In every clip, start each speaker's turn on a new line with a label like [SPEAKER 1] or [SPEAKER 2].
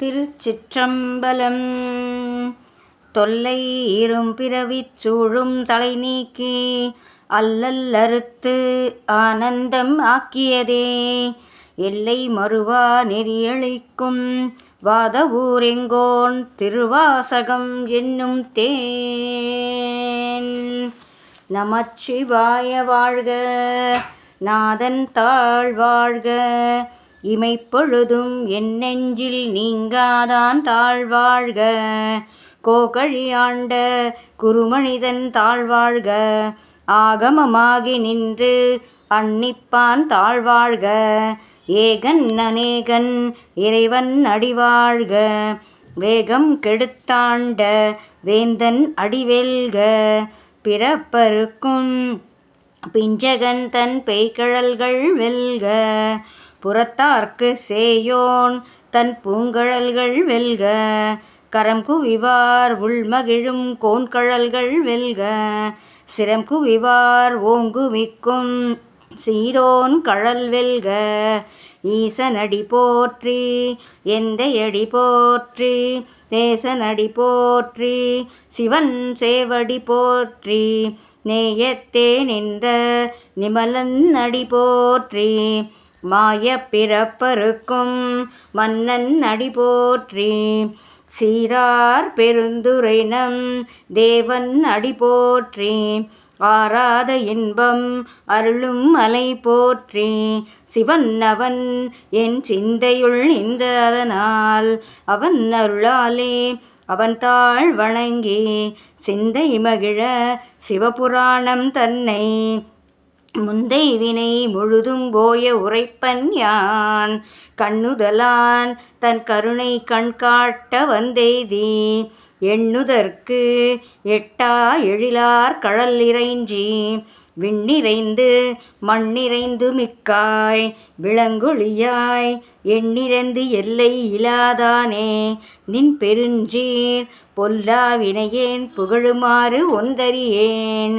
[SPEAKER 1] திருச்சிற்றம்பலம் தொல்லை இரும் பிறவி சூழும் தலை நீக்கி அல்லல்லறுத்து ஆனந்தம் ஆக்கியதே எல்லை மறுவா நெறியளிக்கும் வாத ஊரெங்கோன் திருவாசகம் என்னும் தேன் நமச்சிவாய வாழ்க நாதன் தாழ் வாழ்க இமைப்பொழுதும் என் நெஞ்சில் நீங்காதான் தாழ்வாழ்க கோகழியாண்ட குருமனிதன் தாழ்வாழ்க ஆகமமாகி நின்று அன்னிப்பான் தாழ்வாழ்க ஏகன் அநேகன் இறைவன் அடிவாழ்க வேகம் கெடுத்தாண்ட வேந்தன் அடிவேல்க பிறப்பருக்கும் பிஞ்சகன் தன் பெய்கழல்கள் வெல்க புறத்தார்க்கு சேயோன் தன் பூங்கழல்கள் வெல்க கரம் குவிவார் உள்மகிழும் கோன்கழல்கள் வெல்க சிரம் குவிவார் ஓங்குமிக்கும் சீரோன் கழல் வெல்க ஈசனடி போற்றி எந்தையடி போற்றி நேசனடி போற்றி சிவன் சேவடி போற்றி நேயத்தே நின்ற நிமலன் அடி போற்றி மாய பிறப்பருக்கும் மன்னன் நடி போற்றி சீரார் பெருந்துரைனம் தேவன் அடி போற்றி ஆராத இன்பம் அருளும் அலை போற்றி சிவன் அவன் என் சிந்தையுள் நின்றதனால் அவன் அருளாலே அவன் தாழ் வணங்கி சிந்தை மகிழ சிவபுராணம் தன்னை முந்தை வினை முழுதும் போய உரைப்பன் யான் கண்ணுதலான் தன் கருணை கண்காட்ட வந்தெய்தி எண்ணுதற்கு எட்டா எழிலார் கழல் இறைஞ்சி விண்ணிறைந்து மண்ணிறைந்து மிக்காய் விளங்குழியாய் எண்ணிறந்து எல்லை இலாதானே நின் பெருஞ்சீர் பொல்லா வினையேன் புகழுமாறு ஒன்றறியேன்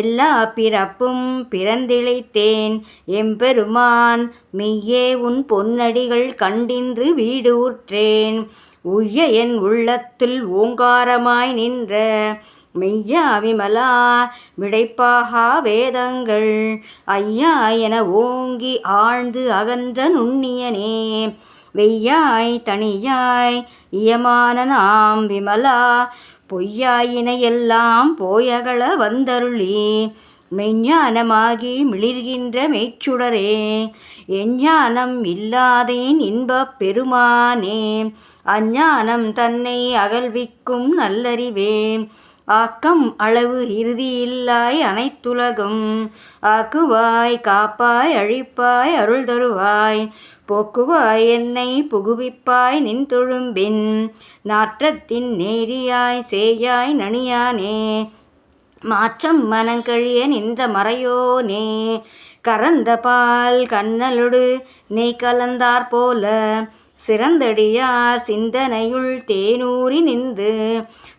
[SPEAKER 1] எல்லா பிறப்பும் பிறந்திழைத்தேன் எம்பெருமான் மெய்யே உன் பொன்னடிகள் கண்டின்று வீடூற்றேன் உய்ய என் உள்ளத்தில் ஓங்காரமாய் நின்ற மெய்யா விமலா விடைப்பாகா வேதங்கள் ஐயா என ஓங்கி ஆழ்ந்து அகன்ற நுண்ணியனே வெய்யாய் தனியாய் இயமான நாம் விமலா பொய்யாயினை எல்லாம் போயகல வந்தருளி மெஞ்ஞானமாகி மிளிர்கின்ற மெய்ச்சுடரே எஞ்ஞானம் இல்லாதேன் இன்பப் பெருமானே அஞ்ஞானம் தன்னை அகழ்விக்கும் நல்லறிவே ஆக்கம் அளவு இறுதியில்லாய் அனைத்துலகம் ஆக்குவாய் காப்பாய் அழிப்பாய் அருள் தருவாய் போக்குவாய் என்னை புகுவிப்பாய் நின் தொழும்பின் நாற்றத்தின் நேரியாய் சேயாய் நனியானே மாற்றம் மனங்கழிய நின்ற மறையோனே கரந்த பால் கண்ணலொடு நெய் கலந்தார் போல சிறந்தடியார் சிந்தனையுள் தேனூறி நின்று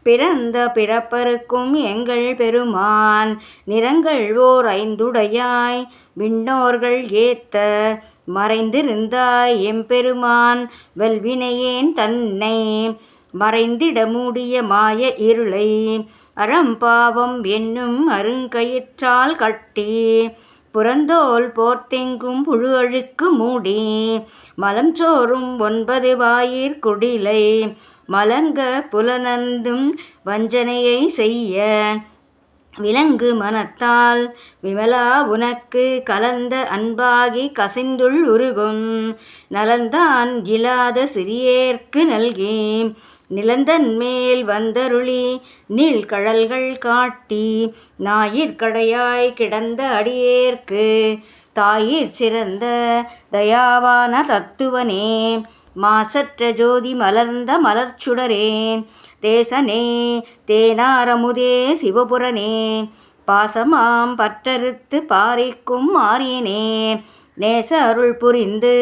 [SPEAKER 1] பிறந்த பிறப்பருக்கும் எங்கள் பெருமான் நிறங்கள் ஓர் ஐந்துடையாய் விண்ணோர்கள் ஏத்த மறைந்திருந்தாய் எம்பெருமான் வெல்வினையேன் தன்னை மறைந்திட மூடிய மாய இருளை அறம்பாவம் என்னும் அருங்கயிற்றால் கட்டி புறந்தோல் போர்த்தெங்கும் புழு அழுக்கு மூடி மலம் சோறும் ஒன்பது வாயிற் குடிலை மலங்க புலனந்தும் வஞ்சனையை செய்ய விலங்கு மனத்தால் விமலா உனக்கு கலந்த அன்பாகி கசிந்துள் உருகும் நலந்தான் இல்லாத சிறியேற்கு நல்கே நிலந்தன் மேல் வந்தருளி நீள் கடல்கள் காட்டி ஞாயிற்கடையாய் கிடந்த அடியேற்கு தாயிற் சிறந்த தயாவான தத்துவனே மாசற்ற ஜோதி மலர்ந்த மலர்ச்சுடரேன் தேசனே தேனாரமுதே சிவபுரனே பாசமாம் பற்றறுத்து பாரிக்கும் மாறியனே நேச அருள் புரிந்து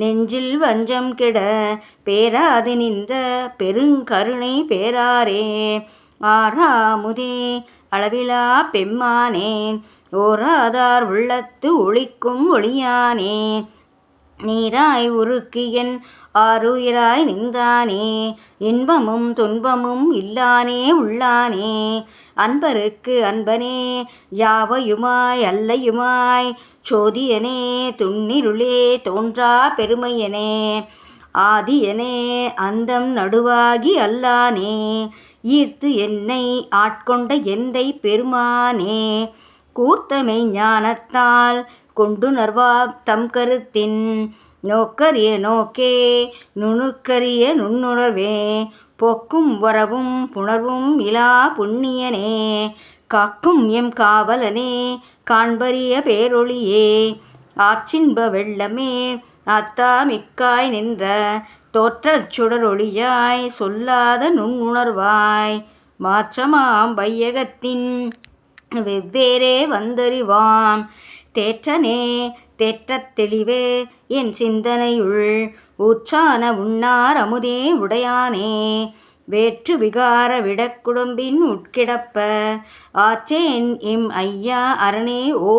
[SPEAKER 1] நெஞ்சில் வஞ்சம் கிட பேராது நின்ற பெருங்கருணை பேராரே ஆறாமுதே அளவிலா பெம்மானேன் ஓராதார் உள்ளத்து ஒளிக்கும் ஒளியானேன் நீராய் உருக்கியன் ஆறுயிராய் நின்றானே இன்பமும் துன்பமும் இல்லானே உள்ளானே அன்பருக்கு அன்பனே யாவையுமாய் அல்லையுமாய் சோதியனே துண்ணிருளே தோன்றா பெருமையனே ஆதியனே அந்தம் நடுவாகி அல்லானே ஈர்த்து என்னை ஆட்கொண்ட எந்தை பெருமானே கூர்த்தமை ஞானத்தால் நர்வா தம் கருத்தின் நோக்கரிய நோக்கே நுணுக்கரிய நுண்ணுணர்வே போக்கும் வரவும் புணர்வும் இலா புண்ணியனே காக்கும் எம் காவலனே காண்பரிய பேரொழியே ஆற்றின்ப வெள்ளமே அத்தாமிக்காய் நின்ற தோற்றச் சுடரொழியாய் சொல்லாத நுண்ணுணர்வாய் மாற்றமாம் வையகத்தின் வெவ்வேறே வந்தறிவாம் தேற்றனே தேற்றத் தெளிவே என் சிந்தனையுள் உற்சான உண்ணார் அமுதே உடையானே வேற்று விகார விடக்குடும்பின் உட்கிடப்ப ஆற்றேன் இம் ஐயா அரணே ஓ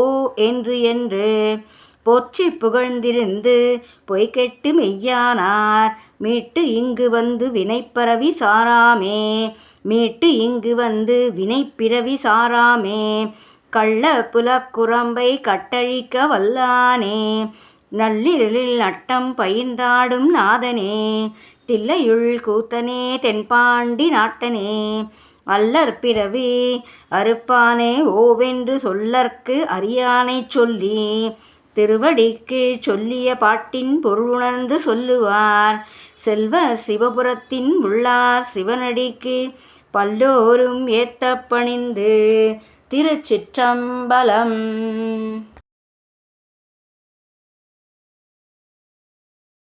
[SPEAKER 1] என்று என்று போற்றி புகழ்ந்திருந்து பொய்கெட்டு மெய்யானார் மீட்டு இங்கு வந்து வினைப்பரவி சாராமே மீட்டு இங்கு வந்து வினைப்பிறவி சாராமே கள்ள குரம்பை கட்டழிக்க வல்லானே நள்ளிரலில் நட்டம் பயின்றாடும் நாதனே தில்லையுள் கூத்தனே தென்பாண்டி நாட்டனே அல்லற் பிறவி அறுப்பானே ஓவென்று சொல்லற்கு அறியானை சொல்லி திருவடிக்கு சொல்லிய பாட்டின் பொருளுணர்ந்து சொல்லுவார் செல்வர் சிவபுரத்தின் உள்ளார் சிவனடிக்கு பல்லோரும் ஏத்தப்பணிந்து திருச்சிற்றம்பலம்